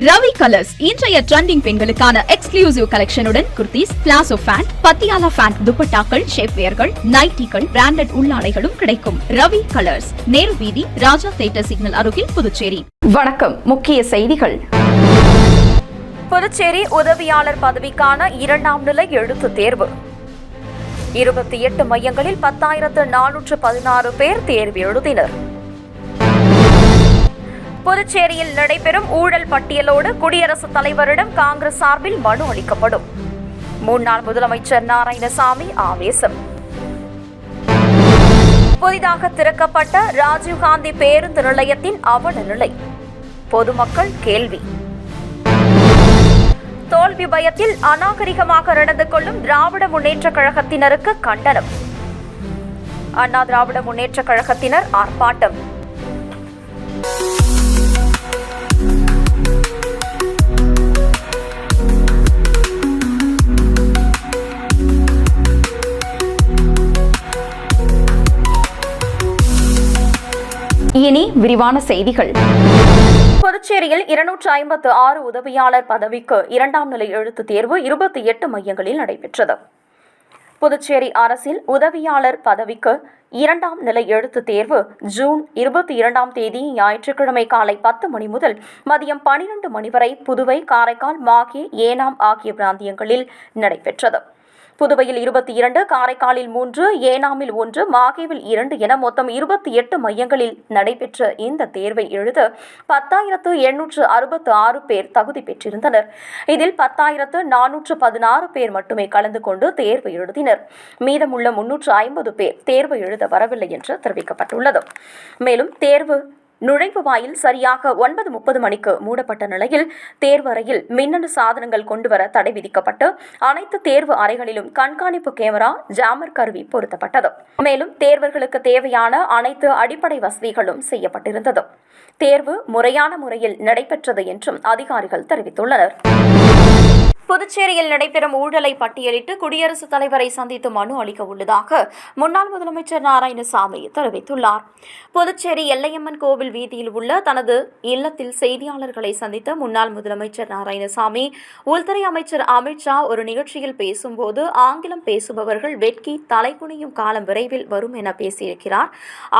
Ravi colours இன்றைய trending பெண்களுக்கான exclusive கலெக்ஷனுடன் kurtis palazzo pant Patiala pant துப்பட்டாக்கள் ஷேப்வேர்கள் நைட்டிகள் பிராண்டட் உள்ளாடைகளும் கிடைக்கும். ரவி கலர்ஸ் நேரு வீதி ராஜா தேட்டர் சிக்னல் அருகில் புதுச்சேரி. வணக்கம். முக்கிய செய்திகள். புதுச்சேரி உதவியாளர் பதவிக்கான இரண்டாம் நிலை எழுத்துத் தேர்வு. இருபத்தி எட்டு மையங்களில் பத்தாயிரத்து நானூற்று பதினாறு பேர் தேர்வு எழுதினர். புதுச்சேரியில் நடைபெறும் ஊழல் பட்டியலோடு குடியரசுத் தலைவரிடம் காங்கிரஸ் சார்பில் மனு அளிக்கப்படும். முன்னாள் முதலமைச்சர் நாராயணசாமி ஆவேசம். புதிதாக திறக்கப்பட்ட ராஜீவ்காந்தி பேருந்து நிலையத்தின் அவல நிலை. பொதுமக்கள் கேள்வி. தோல்வி பயத்தில் அநாகரிகமாக நடந்து கொள்ளும் திராவிட முன்னேற்றக் கழகத்தினருக்கு கண்டனம். அண்ணா திராவிட முன்னேற்றக் கழகத்தினர் ஆர்ப்பாட்டம். இனி விரிவான செய்திகள். புதுச்சேரியில் இருநூற்று ஐம்பத்து ஆறு உதவியாளர் பதவிக்கு இரண்டாம் நிலை எழுத்து தேர்வு இருபத்தி எட்டு மையங்களில் நடைபெற்றது. புதுச்சேரி அரசில் உதவியாளர் பதவிக்கு இரண்டாம் நிலை எழுத்துத் தேர்வு ஜூன் இருபத்தி இரண்டாம் தேதி ஞாயிற்றுக்கிழமை காலை பத்து மணி முதல் மதியம் பனிரெண்டு மணி வரை புதுவை காரைக்கால் மாகே ஏனாம் ஆகிய பிராந்தியங்களில் நடைபெற்றது. புதுவையில் இருபத்தி இரண்டு காரைக்காலில் மூன்று ஏனாமில் ஒன்று மாகேவில் இரண்டு என மொத்தம் இருபத்தி எட்டு மையங்களில் நடைபெற்ற இந்த தேர்வை எழுத பத்தாயிரத்து எண்ணூற்று அறுபத்து ஆறு பேர் தகுதி பெற்றிருந்தனர். இதில் பத்தாயிரத்து நானூற்று பதினாறு பேர் மட்டுமே கலந்து கொண்டு தேர்வு எழுதினர். மீதமுள்ள முன்னூற்று ஐம்பது பேர் தேர்வு எழுத வரவில்லை என்று தெரிவிக்கப்பட்டுள்ளது. மேலும் தேர்வு நுழைவு வாயில் சரியாக ஒன்பது முப்பது மணிக்கு மூடப்பட்ட நிலையில் தேர்வறையில் மின்னணு சாதனங்கள் கொண்டுவர தடை விதிக்கப்பட்டு அனைத்து தேர்வு அறைகளிலும் கண்காணிப்பு கேமரா ஜாமர் கருவி பொருத்தப்பட்டது. மேலும் தேர்வர்களுக்கு தேவையான அனைத்து அடிப்படை வசதிகளும் செய்யப்பட்டிருந்தது. தேர்வு முறையான முறையில் நடைபெற்றது என்றும் அதிகாரிகள் தெரிவித்துள்ளனர். புதுச்சேரியில் நடைபெறும் ஊழலை பட்டியலிட்டு குடியரசுத் தலைவரை சந்தித்து மனு அளிக்க உள்ளதாக முன்னாள் முதலமைச்சர் நாராயணசாமி தெரிவித்துள்ளார். புதுச்சேரி எல்லையம்மன் கோவில் வீதியில் உள்ள தனது இல்லத்தில் செய்தியாளர்களை சந்தித்த முன்னாள் முதலமைச்சர் நாராயணசாமி உள்துறை அமைச்சர் அமித்ஷா ஒரு நிகழ்ச்சியில் பேசும்போது ஆங்கிலம் பேசுபவர்கள் வெட்கி தலைகுனியும் காலம் விரைவில் வரும் என பேசியிருக்கிறார்.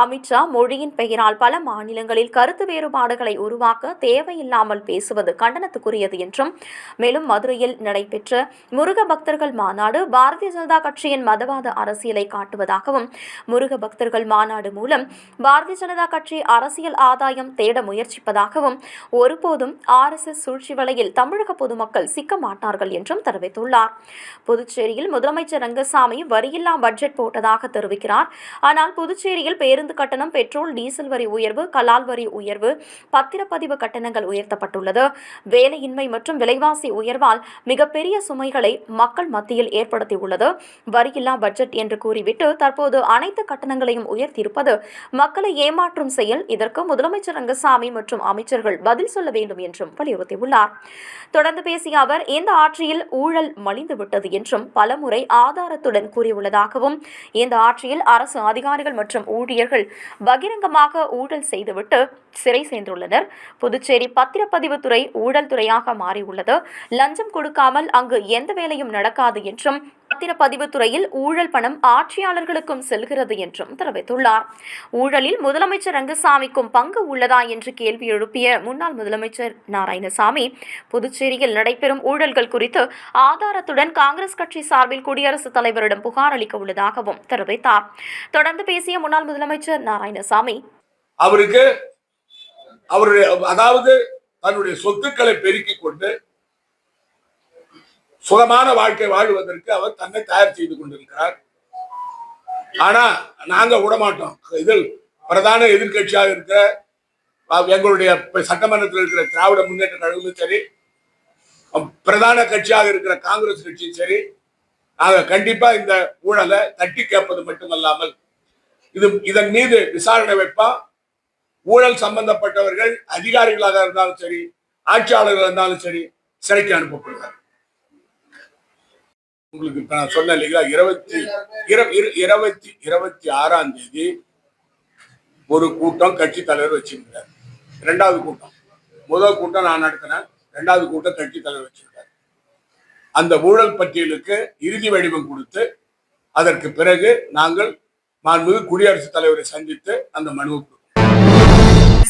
அமித்ஷா மொழியின் பெயரால் பல மாநிலங்களில் கருத்து வேறுபாடுகளை உருவாக்க தேவையில்லாமல் பேசுவது கண்டனத்துக்குரியது என்றும் மேலும் மதுரையில் நடைபெற்ற முருக பக்தர்கள் மாநாடு பாரதிய ஜனதா கட்சியின் மதவாத அரசியலை காட்டுவதாகவும் முருக பக்தர்கள் மாநாடு மூலம் பாரதிய ஜனதா கட்சி அரசியல் ஆதாயம் தேட முயற்சிப்பதாகவும் ஒருபோதும் ஆர் எஸ் எஸ் சூழ்ச்சி வலையில் தமிழக பொதுமக்கள் சிக்க மாட்டார்கள் என்றும் தெரிவித்துள்ளார். புதுச்சேரியில் முதலமைச்சர் ரங்கசாமி வரியில்லா பட்ஜெட் போட்டதாக தெரிவிக்கிறார். ஆனால் புதுச்சேரியில் பேருந்து கட்டணம் பெட்ரோல் டீசல் வரி உயர்வு கலால் வரி உயர்வு பத்திரப்பதிவு கட்டணங்கள் உயர்த்தப்பட்டுள்ளது. வேலையின்மை மற்றும் விலைவாசி உயர்வால் மிகப்பெரிய சுமைகளை மக்கள் மத்தியில் ஏற்படுத்தியுள்ளது. வரியில்லா பட்ஜெட் என்று கூறிவிட்டு தற்போது அனைத்து கட்டணங்களையும் உயர்த்தியிருப்பது மக்களை ஏமாற்றும் செயல். இதற்கு முதலமைச்சர் ரங்கசாமி மற்றும் அமைச்சர்கள் பதில் சொல்ல வேண்டும் என்றும் வலியுறுத்தியுள்ளார். தொடர்ந்து பேசிய அவர் இந்த ஆட்சியில் ஊழல் மலிந்துவிட்டது என்றும் பலமுறை ஆதாரத்துடன் கூறியுள்ளதாகவும் இந்த ஆட்சியில் அரசு அதிகாரிகள் மற்றும் ஊழியர்கள் பகிரங்கமாக ஊழல் செய்துவிட்டு சிறை சேர்ந்துள்ளனர். புதுச்சேரி பத்திரப்பதிவுத்துறை ஊழல் துறையாக மாறியுள்ளது. லஞ்சம் கொடுக்க கொடுக்காமல் அங்கு எந்த வேலையும் நடக்காது என்றும் பத்திரப்பதிவு துறையில் ஊழல் பணம் ஆட்சியாளர்களுக்கும் செல்கிறது என்றும் தெரிவித்துள்ளார். ஊழலில் முதலமைச்சர் ரங்கசாமிக்கும் பங்கு உள்ளதா என்று கேள்வி எழுப்பிய முன்னாள் முதலமைச்சர் நாராயணசாமி புதுச்சேரியில் நடைபெறும் ஊழல்கள் குறித்து ஆதாரத்துடன் காங்கிரஸ் கட்சி சார்பில் குடியரசுத் தலைவரிடம் புகார் அளிக்க உள்ளதாகவும் தெரிவித்தார். தொடர்ந்து பேசிய முன்னாள் முதலமைச்சர் நாராயணசாமி அவருக்கு அவருடைய அதாவது தன்னுடைய சொத்துக்களை பெருக்கிக் கொண்டு சுகமான வாழ்க்கை வாழ்வதற்கு அவர் தன்னை தயார் செய்து கொண்டிருக்கிறார். ஆனா நாங்க விடமாட்டோம். இதில் பிரதான எதிர்க்கட்சியாக இருக்கிற எங்களுடைய சட்டமன்றத்தில் இருக்கிற திராவிட முன்னேற்ற கழகமும் சரி பிரதான கட்சியாக இருக்கிற காங்கிரஸ் கட்சியும் சரி நாங்கள் கண்டிப்பா இந்த ஊழலை தட்டி கேட்பது மட்டுமல்லாமல் இது இதன் மீது விசாரணை வைப்போம். ஊழல் சம்பந்தப்பட்டவர்கள் அதிகாரிகளாக இருந்தாலும் சரி ஆட்சியாளர்களாக இருந்தாலும் சரி சிறைக்கு அனுப்பப்படுவார் உங்களுக்கு இப்ப நான் சொன்னேன் இல்லைங்களா? இருபத்தி இருபத்தி இருபத்தி ஆறாம் தேதி ஒரு கூட்டம் கட்சி தலைவர் வச்சிருக்கிறார். ரெண்டாவது கூட்டம். முதல் கூட்டம் நான் நடத்தினேன். ரெண்டாவது கூட்டம் கட்சி தலைவர் வச்சிருக்காரு அந்த ஊழல் பட்டியலுக்கு இறுதி வடிவம் கொடுத்து அதற்கு பிறகு நாங்கள் மாண்புமிகு குடியரசுத் தலைவரை சந்தித்து அந்த மனுவை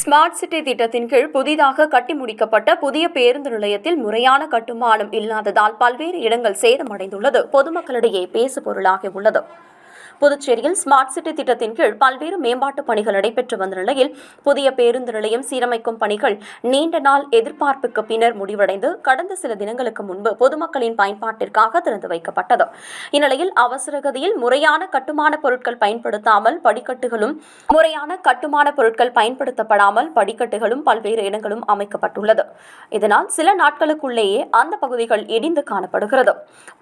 ஸ்மார்ட் சிட்டி திட்டத்தின் கீழ் புதிதாக கட்டி முடிக்கப்பட்ட புதிய பேருந்து நிலையத்தில் முறையான கட்டுமானம் இல்லாததால் பல்வேறு இடங்கள் சேதமடைந்துள்ளது. பொதுமக்களிடையே பேசு பொருளாகி உள்ளது. புதுச்சேரியில் ஸ்மார்ட் சிட்டி திட்டத்தின் கீழ் பல்வேறு மேம்பாட்டு பணிகள் நடைபெற்று வந்த நிலையில் புதிய பேருந்து நிலையம் சீரமைக்கும் பணிகள் நீண்ட நாள் எதிர்பார்ப்புக்கு பின்னர் முடிவடைந்து கடந்த சில தினங்களுக்கு முன்பு பொதுமக்களின் பயன்பாட்டிற்காக திறந்து வைக்கப்பட்டது. இந்நிலையில் அவசரகதியில் முறையான கட்டுமான பொருட்கள் பயன்படுத்தாமல் படிக்கட்டுகளும் முறையான கட்டுமான பொருட்கள் பயன்படுத்தப்படாமல் படிக்கட்டுகளும் பல்வேறு இடங்களும் அமைக்கப்பட்டுள்ளது. இதனால் சில நாட்களுக்குள்ளேயே அந்த பகுதிகள் இடிந்து காணப்படுகிறது.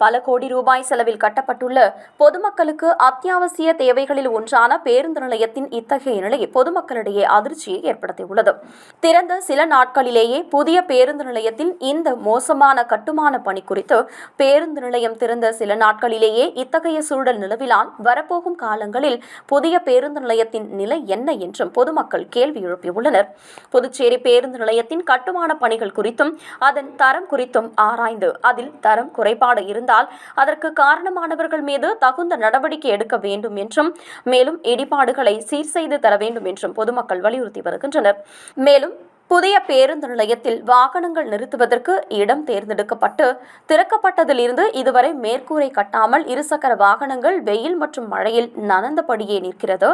பல கோடி ரூபாய் செலவில் கட்டப்பட்டுள்ள பொதுமக்களுக்கு அத்திய அத்தியாவசிய தேவைகளில் ஒன்றான பேருந்து நிலையத்தின் இத்தகைய நிலை பொதுமக்களிடையே அதிர்ச்சியை ஏற்படுத்தியுள்ளது. திறந்த சில நாட்களிலேயே புதிய பேருந்து நிலையத்தில் இந்த மோசமான கட்டுமான பணி குறித்து பேருந்து நிலையம் திறந்த சில நாட்களிலேயே இத்தகைய சூழல் நிலவிலால் வரப்போகும் காலங்களில் புதிய பேருந்து நிலையத்தின் நிலை என்ன என்றும் பொதுமக்கள் கேள்வி எழுப்பியுள்ளனர். புதுச்சேரி பேருந்து நிலையத்தின் கட்டுமான பணிகள் குறித்தும் அதன் தரம் குறித்தும் ஆராய்ந்து அதில் தரம் குறைபாடு இருந்தால் அதற்கு காரணமானவர்கள் மீது தகுந்த நடவடிக்கை எடுக்க வேண்டும் என்றும் மேலும் இடிபாடுகளை சீர் செய்து தர வேண்டும் என்றும் பொதுமக்கள் வலியுறுத்தி வருகின்றனர். மேலும் புதிய பேருந்து நிலையத்தில் வாகனங்கள் நிறுத்துவதற்கு இடம் தேர்ந்தெடுக்கப்பட்டு திறக்கப்பட்டதிலிருந்து இதுவரை மேற்கூரை கட்டாமல் இருசக்கர வாகனங்கள் வெயில் மற்றும் மழையில் நனந்தபடியே நிற்கிறது.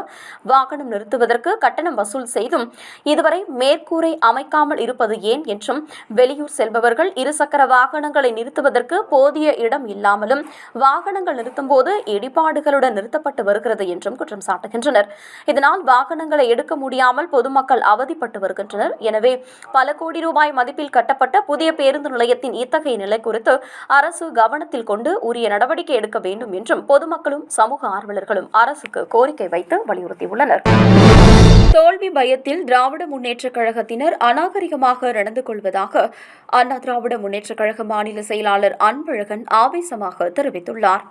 வாகனம் நிறுத்துவதற்கு கட்டணம் வசூல் செய்தும் இதுவரை மேற்கூரை அமைக்காமல் இருப்பது ஏன் என்றும் வெளியூர் செல்பவர்கள் இருசக்கர வாகனங்களை நிறுத்துவதற்கு போதிய இடம் இல்லாமலும் வாகனங்கள் நிறுத்தும்போது இடிபாடுகளுடன் நிறுத்தப்பட்டு வருகிறது என்றும் குற்றம் சாட்டுகின்றனர். இதனால் வாகனங்களை எடுக்க முடியாமல் பொதுமக்கள் அவதிப்பட்டு வருகின்றனர். எனவே பல கோடி ரூபாய் மதிப்பில் கட்டப்பட்ட புதிய பேருந்து நிலையத்தின் இத்தகைய நிலை குறித்து அரசு கவனத்தில் கொண்டு உரிய நடவடிக்கை எடுக்க வேண்டும் என்றும் பொதுமக்களும் சமூக ஆர்வலர்களும் அரசுக்கு கோரிக்கை வைத்து வலியுறுத்தியுள்ளனர். தோல்வி பயத்தில் திராவிட முன்னேற்றக் கழகத்தினர் அநாகரிகமாக நடந்து கொள்வதாக அண்ணா திராவிட முன்னேற்றக் கழக மாநில செயலாளர் அன்பழகன் ஆவேசமாக தெரிவித்துள்ளார்.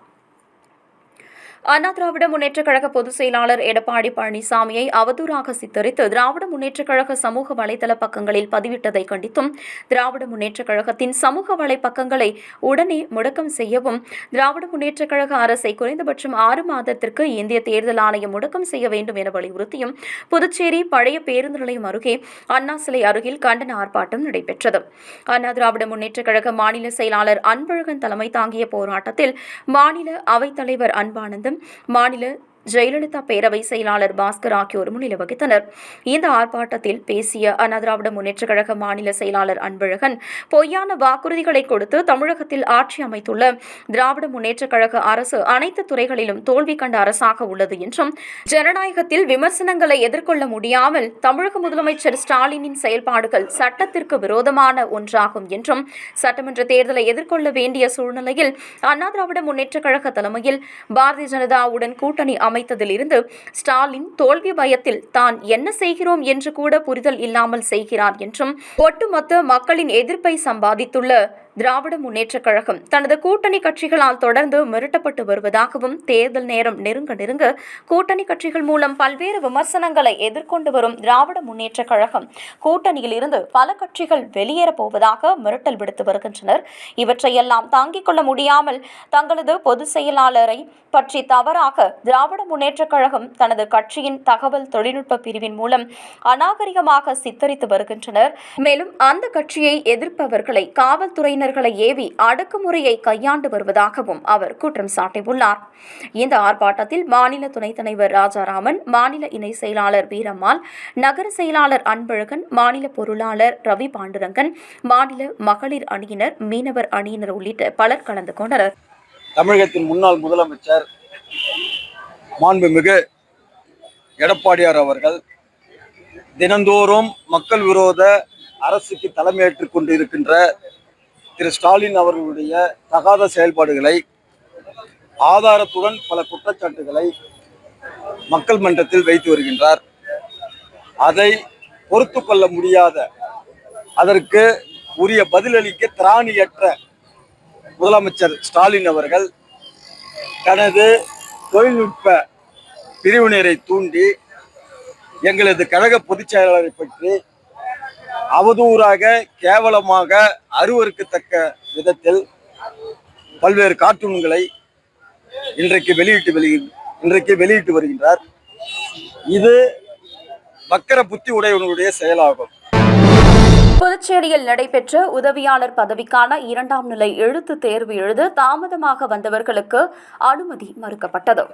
அண்ணா திராவிட முன்னேற்றக் கழக பொதுச் செயலாளர் எடப்பாடி பழனிசாமியை அவதூறாக சித்தரித்து திராவிட முன்னேற்றக் கழக சமூக வலைதள பக்கங்களில் பதிவிட்டதை கண்டித்தும் திராவிட முன்னேற்றக் கழகத்தின் சமூக வலைப்பக்கங்களை உடனே முடக்கம் செய்யவும் திராவிட முன்னேற்றக் கழக அரசை குறைந்தபட்சம் ஆறு மாதத்திற்கு இந்திய தேர்தல் ஆணையம் முடக்கம் செய்ய வேண்டும் என வலியுறுத்தியும் புதுச்சேரி பழைய பேருந்து நிலையம் அருகே அண்ணா சிலை அருகில் கண்டன ஆர்ப்பாட்டம் நடைபெற்றது. அண்ணா திராவிட முன்னேற்றக் கழக மாநில செயலாளர் அன்பழகன் தலைமை தாங்கிய போராட்டத்தில் மாநில அவைத்தலைவர் அன்பானந்தம் மாநில ஜெயலலிதா பேரவை செயலாளர் பாஸ்கர் ஆகியோர் முன்னிலை வகித்தனர். இந்த ஆர்ப்பாட்டத்தில் பேசிய அண்ணா திராவிட முன்னேற்றக் கழக மாநில செயலாளர் அன்பழகன் பொய்யான வாக்குறுதிகளை கொடுத்து தமிழகத்தில் ஆட்சி அமைத்துள்ள திராவிட முன்னேற்றக் கழக அரசு அனைத்து துறைகளிலும் தோல்வி கண்ட அரசாக உள்ளது என்றும் ஜனநாயகத்தில் விமர்சனங்களை எதிர்கொள்ள முடியாமல் தமிழக முதலமைச்சர் ஸ்டாலினின் செயல்பாடுகள் சட்டத்திற்கு விரோதமான ஒன்றாகும் என்றும் சட்டமன்ற தேர்தலை எதிர்கொள்ள வேண்டிய சூழ்நிலையில் அண்ணா திராவிட முன்னேற்றக் கழக தலைமையில் பாரதிய ஜனதாவுடன் கூட்டணி அமைத்ததிலிருந்து ஸ்டாலின் தோல்வி பயத்தில் தான் என்ன செய்கிறோம் என்று கூட புரிதல் இல்லாமல் செய்கிறார் என்றும் ஒட்டுமொத்த மக்களின் எதிர்ப்பை சம்பாதித்துள்ள திராவிட முன்னேற்றக் கழகம் தனது கூட்டணி கட்சிகளால் தொடர்ந்து மிரட்டப்பட்டு வருவதாகவும் தேர்தல் நேரம் நெருங்க நெருங்க கூட்டணி கட்சிகள் மூலம் பல்வேறு விமர்சனங்களை எதிர்கொண்டு வரும் திராவிட முன்னேற்றக் கழகம் கூட்டணியில் இருந்து பல கட்சிகள் வெளியேறப் போவதாக மிரட்டல் விடுத்து வருகின்றனர். இவற்றையெல்லாம் தாங்கிக் கொள்ள முடியாமல் தங்களது பொதுச் செயலாளரை பற்றி தவறாக திராவிட முன்னேற்றக் கழகம் தனது கட்சியின் தகவல் தொழில்நுட்ப பிரிவின் மூலம் அநாகரிகமாக சித்தரித்து வருகின்றனர். மேலும் அந்த கட்சியை எதிர்ப்பவர்களை காவல்துறையினர் உறுப்பினர்களை ஏவி அடக்குமுறையை கையாண்டு வருவதாகவும் அவர் குற்றம் சாட்டியுள்ளார். இந்த ஆர்ப்பாட்டத்தில் மாநில துணைத் தலைவர் ராஜாராமன் மாநில இணை செயலாளர் வீரம்மாள் நகர செயலாளர் அன்பழகன் மாநில பொருளாளர் ரவி பாண்டுரங்கன் மாநில மகளிர் அணியினர் மீனவர் அணியினர் உள்ளிட்ட பலர் கலந்து கொண்டனர். தமிழகத்தின் முன்னாள் முதலமைச்சர் மாண்புமிகு எடப்பாடியார் அவர்கள் தினந்தோறும் மக்கள் விரோத அரசுக்கு தலைமையேற்றுக் கொண்டிருக்கின்ற திரு ஸ்டாலின் அவர்களுடைய தகாத செயல்பாடுகளை ஆதாரத்துடன் பல குற்றச்சாட்டுகளை மக்கள் மன்றத்தில் வைத்து வருகின்றார். அதை பொறுத்து கொள்ள முடியாத அதற்கு உரிய பதிலளிக்க திராணியற்ற முதலமைச்சர் ஸ்டாலின் அவர்கள் தனது தொழில்நுட்ப பிரிவினரை தூண்டி எங்களது கழக பொதுச் செயலாளரை பற்றி அவதூறாக கேவலமாக அருவருக்கத்தக்க விதத்தில் பல்வேறு கார்ட்டூன்களை இன்றைக்கு வெளியிட்டு வெளி இன்றைக்கு வெளியிட்டு வருகின்றார். இது வக்கர புத்தி உடையவனுடைய செயலாகும். புதுச்சேரியில் நடைபெற்ற உதவியாளர் பதவிக்கான இரண்டாம் நிலை எழுத்து தேர்வு எழுத தாமதமாக வந்தவர்களுக்கு அனுமதி மறுக்கப்பட்டது.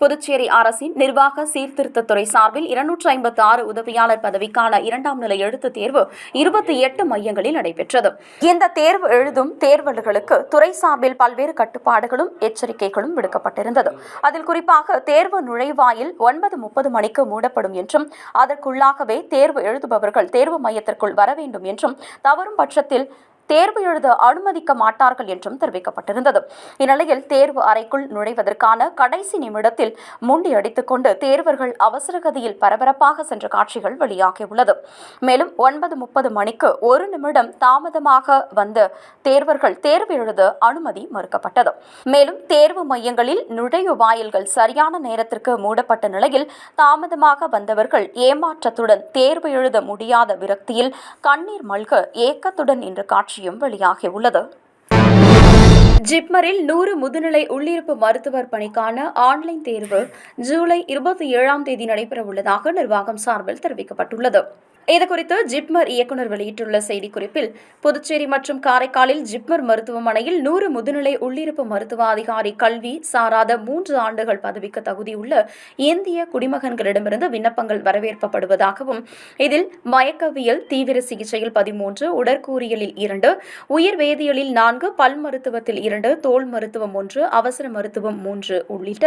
புதுச்சேரி அரசின் நிர்வாக சீர்திருத்தத்துறை சார்பில் இருநூற்று ஐம்பத்தி ஆறு உதவியாளர் பதவிக்கான இரண்டாம் நிலை எழுத்து தேர்வு இருபத்தி எட்டு மையங்களில் நடைபெற்றது. இந்த தேர்வு எழுதும் தேர்வர்களுக்கு துறை சார்பில் பல்வேறு கட்டுப்பாடுகளும் எச்சரிக்கைகளும் விடுக்கப்பட்டிருந்தது. அதில் குறிப்பாக தேர்வு நுழைவாயில் ஒன்பது முப்பது மணிக்கு மூடப்படும் என்றும் அதற்குள்ளாகவே தேர்வு எழுதுபவர்கள் தேர்வு மையத்திற்குள் வர வேண்டும் என்றும் தவறும் பட்சத்தில் தேர்வு எழுத அனுமதிக்க மாட்டார்கள் என்றும் தெரிவிக்கப்பட்டிருந்தது. இந்நிலையில் தேர்வு அறைக்குள் நுழைவதற்கான கடைசி நிமிடத்தில் முண்டி அடித்துக்கொண்டு தேர்வர்கள் அவசரகதியில் பரபரப்பாக சென்ற காட்சிகள் வெளியாகியுள்ளது. மேலும் ஒன்பது முப்பது மணிக்கு ஒரு நிமிடம் தாமதமாக வந்த தேர்வர்கள் தேர்வு எழுத அனுமதி மறுக்கப்பட்டது. மேலும் தேர்வு மையங்களில் நுழைவு வாயில்கள் சரியான நேரத்திற்கு மூடப்பட்ட நிலையில் தாமதமாக வந்தவர்கள் ஏமாற்றத்துடன் தேர்வு எழுத முடியாத விரக்தியில் கண்ணீர் மல்க ஏக்கத்துடன் இன்று காட்சி காட்சியும் வெளியாகியுள்ளது ஜிப்மரில் நூறு முதுநிலை உள்ளிருப்பு மருத்துவர் பணிக்கான ஆன்லைன் தேர்வு ஜூலை இருபத்தி ஏழாம் தேதி நடைபெறவுள்ளதாக நிர்வாகம் சார்பில் தெரிவிக்கப்பட்டுள்ளது. இதுகுறித்து ஜிப்மர் இயக்குநர் வெளியிட்டுள்ள செய்திக்குறிப்பில் புதுச்சேரி மற்றும் காரைக்காலில் ஜிப்மர் மருத்துவமனையில் நூறு முதுநிலை உள்ளிருப்பு மருத்துவ அதிகாரி கல்வி சாராத மூன்று ஆண்டுகள் பதவிக்கு தகுதியுள்ள இந்திய குடிமகன்களிடமிருந்து விண்ணப்பங்கள் வரவேற்பப்படுவதாகவும் இதில் மயக்கவியல் தீவிர சிகிச்சையில் பதிமூன்று உடற்கூறியலில் இரண்டு உயிர் வேதியியலில் நான்கு பல் மருத்துவத்தில் இரண்டு தோல் மருத்துவம் ஒன்று அவசர மருத்துவம் மூன்று உள்ளிட்ட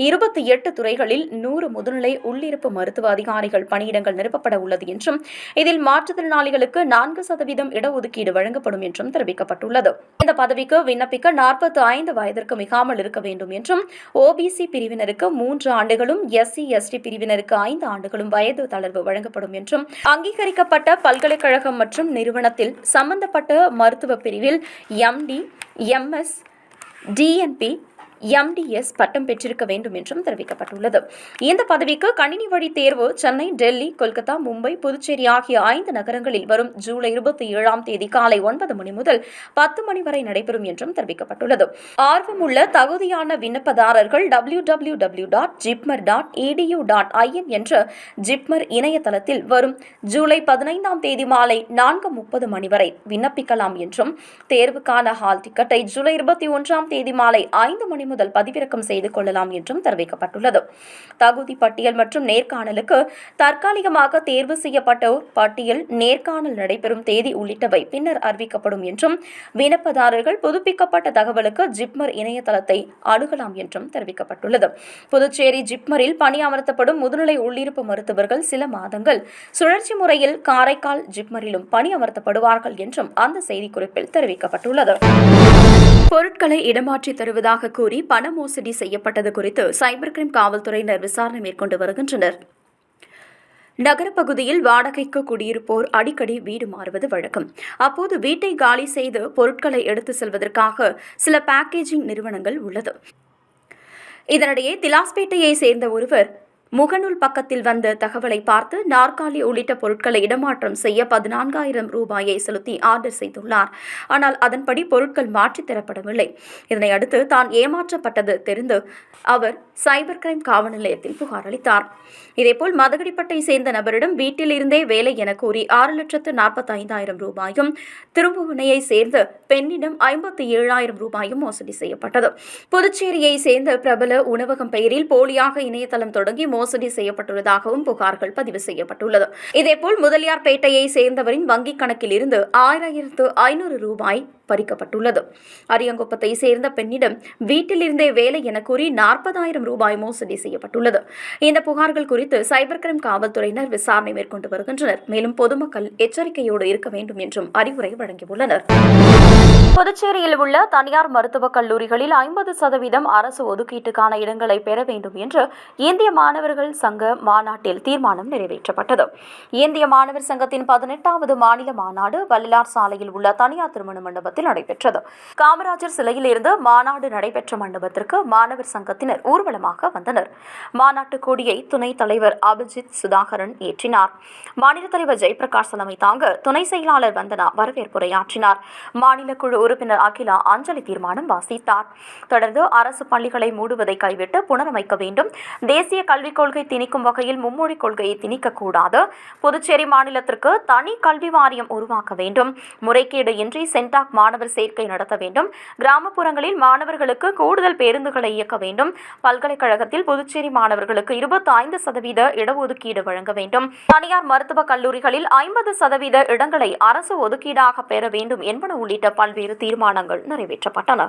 இருபத்தி எட்டு துறைகளில் நூறு முதுநிலை உள்ளிருப்பு மருத்துவ அதிகாரிகள் பணியிடங்கள் நிரப்பப்பட உள்ளது என்றும் இதில் மாற்றுத்திறனாளிகளுக்கு நான்கு சதவீதம் இடஒதுக்கீடு வழங்கப்படும் என்றும் தெரிவிக்கப்பட்டுள்ளது. இந்த பதவிக்கு விண்ணப்பிக்க நாற்பத்தி ஐந்து வயதிற்கு மிகாமல் இருக்க வேண்டும் என்றும் ஓபிசி பிரிவினருக்கு மூன்று ஆண்டுகளும் எஸ்சி எஸ்டி பிரிவினருக்கு ஐந்து ஆண்டுகளும் வயது தளர்வு வழங்கப்படும் என்றும் அங்கீகரிக்கப்பட்ட பல்கலைக்கழகம் மற்றும் நிறுவனத்தில் சம்பந்தப்பட்ட மருத்துவ பிரிவில் எம்டி எம்எஸ் டிஎன்பி எம்டிஎஸ் பட்டம் பெற்றிருக்க வேண்டும் என்றும் தெரிவிக்கப்பட்டுள்ளது. இந்த பதவிக்கு கணினி வழி தேர்வு சென்னை டெல்லி கொல்கத்தா மும்பை புதுச்சேரி ஆகிய ஐந்து நகரங்களில் வரும் ஜூலை இருபத்தி ஏழாம் தேதி காலை ஒன்பது மணி முதல் பத்து மணி வரை நடைபெறும் என்றும் தெரிவிக்கப்பட்டுள்ளது. ஆர்வமுள்ள தகுதியான விண்ணப்பதாரர்கள் W W W dot JIPMER dot EDU dot IN என்ற ஜிப்மர் இணையதளத்தில் வரும் ஜூலை பதினைந்தாம் தேதி மாலை நான்கு முப்பது மணி வரை விண்ணப்பிக்கலாம் என்றும் தேர்வுக்கான ஹால் டிக்கெட்டை ஜூலை இருபத்தி ஒன்றாம் தேதி மாலை ஐந்து மணி முதல் பதிவிறக்கம் செய்து கொள்ளலாம் என்றும் தெரிவிக்கப்பட்டுள்ளது. தகுதி பட்டியல் மற்றும் நேர்காணலுக்கு தற்காலிகமாக தேர்வு செய்யப்பட்டோர் பட்டியல் நேர்காணல் நடைபெறும் தேதி உள்ளிட்டவை பின்னர் அறிவிக்கப்படும் என்றும் விண்ணப்பதாரர்கள் புதுப்பிக்கப்பட்ட தகவலுக்கு ஜிப்மர் இணையதளத்தை அணுகலாம் என்றும் தெரிவிக்கப்பட்டுள்ளது. புதுச்சேரி ஜிப்மரில் பணியமர்த்தப்படும் முதுநிலை உள்ளிருப்பு மருத்துவர்கள் சில மாதங்கள் சுழற்சி முறையில் காரைக்கால் ஜிப்மரிலும் பணியமர்த்தப்படுவார்கள் என்றும் அந்த செய்திக்குறிப்பில் தெரிவிக்கப்பட்டுள்ளது. பொருட்களை இடமாற்றி தருவதாக கூறி பண மோசடி செய்யப்பட்டது குறித்து சைபர் கிரைம் காவல்துறையினர் விசாரணை மேற்கொண்டு வருகின்றனர். நகரப்பகுதியில் வாடகைக்கு குடியிருப்போர் அடிக்கடி வீடு மாறுவது வழக்கம். அப்போது வீட்டை காலி செய்து பொருட்களை எடுத்து செல்வதற்காக சில பேக்கேஜிங் நிறுவனங்கள் உள்ளது. இதனிடையே திலாஸ்பேட்டையை சேர்ந்த ஒருவர் முகநூல் பக்கத்தில் வந்த தகவலை பார்த்து நாற்காலி உள்ளிட்ட பொருட்களை இடமாற்றம் செய்ய பதினான்காயிரம் ரூபாயை செலுத்தி ஆர்டர் செய்துள்ளார். ஆனால் அதன்படி பொருட்கள் மாற்றித் தரப்படவில்லை. இதனை அடுத்து தான் ஏமாற்றப்பட்டது தெரிந்து அவர் சைபர் கிரைம் காவல் நிலையத்தில் புகார் அளித்தார். இதேபோல் மதகடிப்பட்டை சேர்ந்த நபரிடம் வீட்டில் இருந்தே வேலை என கூறி ஆறு லட்சத்து நாற்பத்தி ஐந்தாயிரம் ரூபாயும் திரும்புவனையை சேர்ந்த பெண்ணிடம் ஐம்பத்தி ஏழாயிரம் ரூபாயும் மோசடி செய்யப்பட்டது. புதுச்சேரியை சேர்ந்த பிரபல உணவகம் பெயரில் போலியாக இணையதளம் தொடங்கி மோசடி செய்யப்பட்டுள்ளதாகவும் புகார்கள் பதிவு செய்யப்பட்டுள்ளது. இதேபோல் முதலியார்பேட்டையை சேர்ந்தவரின் வங்கிக் கணக்கில் இருந்து ஆயிரத்து ஐநூறு ரூபாய் பறிக்கப்பட்டுள்ளது. அரியங்குப்பத்தை சேர்ந்த பெண்ணிடம் வீட்டிலிருந்தே வேலை என கூறி நாற்பதாயிரம் ரூபாய் மோசடி செய்யப்பட்டுள்ளது. இந்த புகார்கள் குறித்து சைபர் கிரைம் காவல்துறையினர் விசாரணை மேற்கொண்டு வருகின்றனர். மேலும் பொதுமக்கள் எச்சரிக்கையோடு இருக்க வேண்டும் என்றும் அறிவுரை வழங்கியுள்ளனர். புதுச்சேரியில் உள்ள தனியார் மருத்துவக் கல்லூரிகளில் ஐம்பது சதவீதம் அரசு ஒதுக்கீட்டுக்கான இடங்களை பெற வேண்டும் என்று இந்திய மாணவர் மாணவர்கள் சங்க மாநாட்டில் தீர்மானம் நிறைவேற்றப்பட்டது. இந்திய மாணவர் சங்கத்தின் பதினெட்டாவது மாநில மாநாடு வள்ளலார் சாலையில் உள்ள தனியார் திருமண மண்டபத்தில் நடைபெற்றது. காமராஜர் சிலையில் இருந்து மாநாடு நடைபெற்ற மண்டபத்திற்கு மாணவர் சங்கத்தினர் ஊர்வலமாக வந்தனர். மாநாட்டு கொடியை துணைத் தலைவர் அபிஜித் சுதாகரன் ஏற்றினார். மாநில தலைவர் ஜெயபிரகாஷ் தலைமை தாங்க துணை செயலாளர் வந்தனா வரவேற்புரையாற்றினார். மாநில குழு உறுப்பினர் அகிலா அஞ்சலி தீர்மானம் வாசித்தார். தொடர்ந்து அரசு பள்ளிகளை மூடுவதை கைவிட்டு புனரமைக்க வேண்டும். தேசிய கல்விக் கொள்கை திணிக்கும் வகையில் மும்மொழி கொள்கையை திணிக்கக்கூடாது. புதுச்சேரி மாநிலத்திற்கு தனி கல்வி வாரியம் உருவாக்க வேண்டும். முறைகேடு இன்றி சென்டாக் மாணவர் சேர்க்கை நடத்த வேண்டும். கிராமப்புறங்களில் மாணவர்களுக்கு கூடுதல் பேருந்துகளை இயக்க வேண்டும். பல்கலைக்கழகத்தில் புதுச்சேரி மாணவர்களுக்கு இருபத்தி ஐந்து சதவீத இடஒதுக்கீடு வழங்க வேண்டும். தனியார் மருத்துவக் கல்லூரிகளில் ஐம்பது சதவீத இடங்களை அரசு ஒதுக்கீடாக பெற வேண்டும் என்பன உள்ளிட்ட பல்வேறு தீர்மானங்கள் நிறைவேற்றப்பட்டன.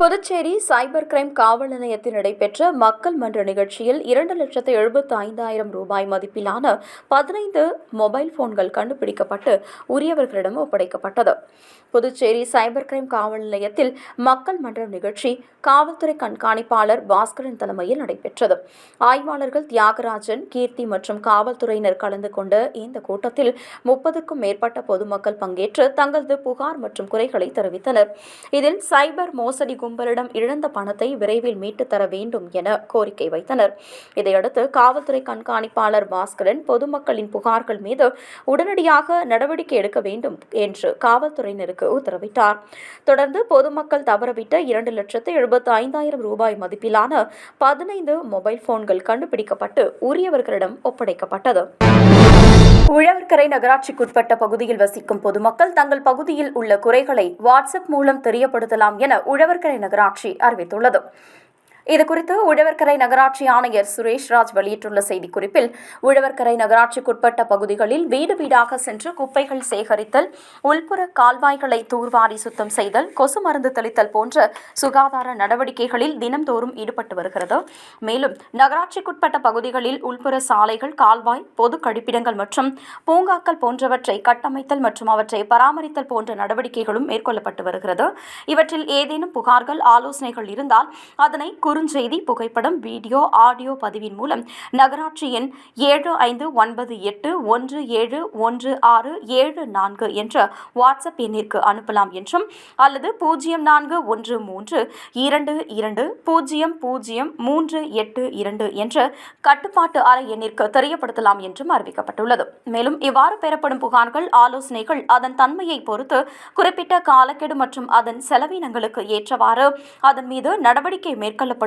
புதுச்சேரி சைபர் கிரைம் காவல் நிலையத்தில் நடைபெற்ற மக்கள் மன்ற நிகழ்ச்சியில் இரண்டு லட்சத்து எழுபத்து ஐந்தாயிரம் ரூபாய் மதிப்பிலான பதினைந்து மொபைல் போன்கள் கண்டுபிடிக்கப்பட்டு உரியவர்களிடம் ஒப்படைக்கப்பட்டது. புதுச்சேரி சைபர் கிரைம் காவல் நிலையத்தில் மக்கள் மன்ற நிகழ்ச்சி காவல்துறை கண்காணிப்பாளர் பாஸ்கரன் தலைமையில் நடைபெற்றது. ஆய்வாளர்கள் தியாகராஜன் கீர்த்தி மற்றும் காவல்துறையினர் கலந்து கொண்ட இந்த கூட்டத்தில் முப்பதுக்கும் மேற்பட்ட பொதுமக்கள் பங்கேற்று தங்களது புகார் மற்றும் குறைகளை தெரிவித்தனர். இதில் சைபர் மோசடி கும்பலிடம் இழந்த பணத்தை விரைவில் மீட்டுத் தர வேண்டும் என கோரிக்கை வைத்தனர். இதையடுத்து காவல்துறை கண்காணிப்பாளர் பாஸ்கரன் பொதுமக்களின் புகார்கள் மீது உடனடியாக நடவடிக்கை எடுக்க வேண்டும் என்று காவல்துறையினருக்கு உத்தரவிட்டார். தொடர்ந்து பொதுமக்கள் தவறவிட்ட இரண்டு லட்சத்து எழுபத்து ஐந்தாயிரம் ரூபாய் மதிப்பிலான பதினைந்து மொபைல் போன்கள் கண்டுபிடிக்கப்பட்டு உரியவர்களிடம் ஒப்படைக்கப்பட்டது. உழவர்கரை நகராட்சிக்குட்பட்ட பகுதியில் வசிக்கும் பொதுமக்கள் தங்கள் பகுதியில் உள்ள குறைகளை வாட்ஸ்அப் மூலம் தெரியப்படுத்தலாம் என உழவர்கரை நகராட்சி அறிவித்துள்ளது. இதுகுறித்து உழவர்கரை நகராட்சி ஆணையர் சுரேஷ் ராஜ் வெளியிட்டுள்ள செய்திக்குறிப்பில் உழவர்கரை நகராட்சிக்குட்பட்ட பகுதிகளில் வீடு வீடாக சென்று குப்பைகள் சேகரித்தல் உள்புற கால்வாய்களை தூர்வாரி சுத்தம் செய்தல் கொசு மருந்து தெளித்தல் போன்ற சுகாதார நடவடிக்கைகளில் தினம்தோறும் ஈடுபட்டு வருகிறது. மேலும் நகராட்சிக்குட்பட்ட பகுதிகளில் உள்புற சாலைகள் கால்வாய் பொது கழிப்பிடங்கள் மற்றும் பூங்காக்கள் போன்றவற்றை கட்டமைத்தல் மற்றும் அவற்றை பராமரித்தல் போன்ற நடவடிக்கைகளும் மேற்கொள்ளப்பட்டு வருகிறது. இவற்றில் ஏதேனும் புகார்கள் ஆலோசனைகள் இருந்தால் அதனை குறுஞ்செய்தி புகைப்படம் வீடியோ ஆடியோ பதிவின் மூலம் நகராட்சி எண் ஏழு ஐந்து ஒன்பது எட்டு ஒன்று ஏழு ஒன்று ஆறு ஏழு நான்கு என்ற வாட்ஸ்அப் எண்ணிற்கு அனுப்பலாம் என்றும் அல்லது பூஜ்ஜியம் நான்கு ஒன்று மூன்று இரண்டு இரண்டு பூஜ்ஜியம் பூஜ்ஜியம் மூன்று எட்டு இரண்டு என்ற கட்டுப்பாட்டு அறை எண்ணிற்கு தெரியப்படுத்தலாம் என்றும் அறிவிக்கப்பட்டுள்ளது. மேலும் இவ்வாறு பெறப்படும் புகார்கள் ஆலோசனைகள் அதன் தன்மையை பொறுத்து குறிப்பிட்ட காலக்கெடு மற்றும் அதன் செலவினங்களுக்கு ஏற்றவாறு அதன் மீது நடவடிக்கை மேற்கொள்ளப்படும்